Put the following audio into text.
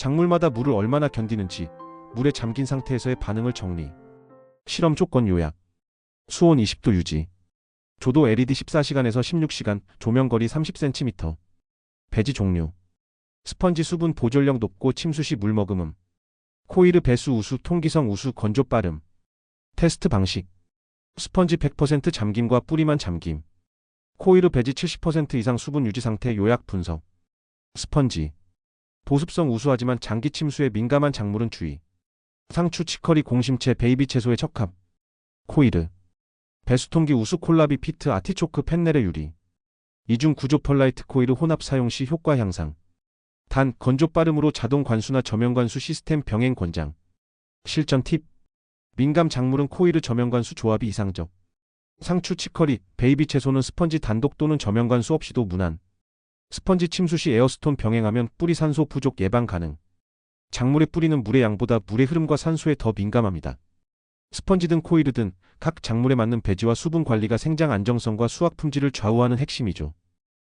작물마다 물을 얼마나 견디는지, 물에 잠긴 상태에서의 반응을 정리. 실험 조건 요약. 수온 20도 유지. 조도 LED 14시간에서 16시간, 조명거리 30cm. 배지 종류. 스펀지 수분 보존력 높고 침수 시 물 머금음. 코이르 배수 우수 통기성 우수 건조 빠름. 테스트 방식. 스펀지 100% 잠김과 뿌리만 잠김. 코이르 배지 70% 이상 수분 유지 상태 요약 분석. 스펀지. 보습성 우수하지만 장기 침수에 민감한 작물은 주의. 상추 치커리 공심채 베이비 채소에 적합. 코이르. 배수통기 우수 콜라비 피트 아티초크 펜넬의 유리. 이중 구조 펄라이트 코이르 혼합 사용 시 효과 향상. 단 건조 빠름으로 자동 관수나 저면 관수 시스템 병행 권장. 실전 팁. 민감 작물은 코이르 저면 관수 조합이 이상적. 상추 치커리, 베이비 채소는 스펀지 단독 또는 저면 관수 없이도 무난. 스펀지 침수 시 에어스톤 병행하면 뿌리 산소 부족 예방 가능. 작물의 뿌리는 물의 양보다 물의 흐름과 산소에 더 민감합니다. 스펀지든 코이르든 각 작물에 맞는 배지와 수분 관리가 생장 안정성과 수확 품질을 좌우하는 핵심이죠.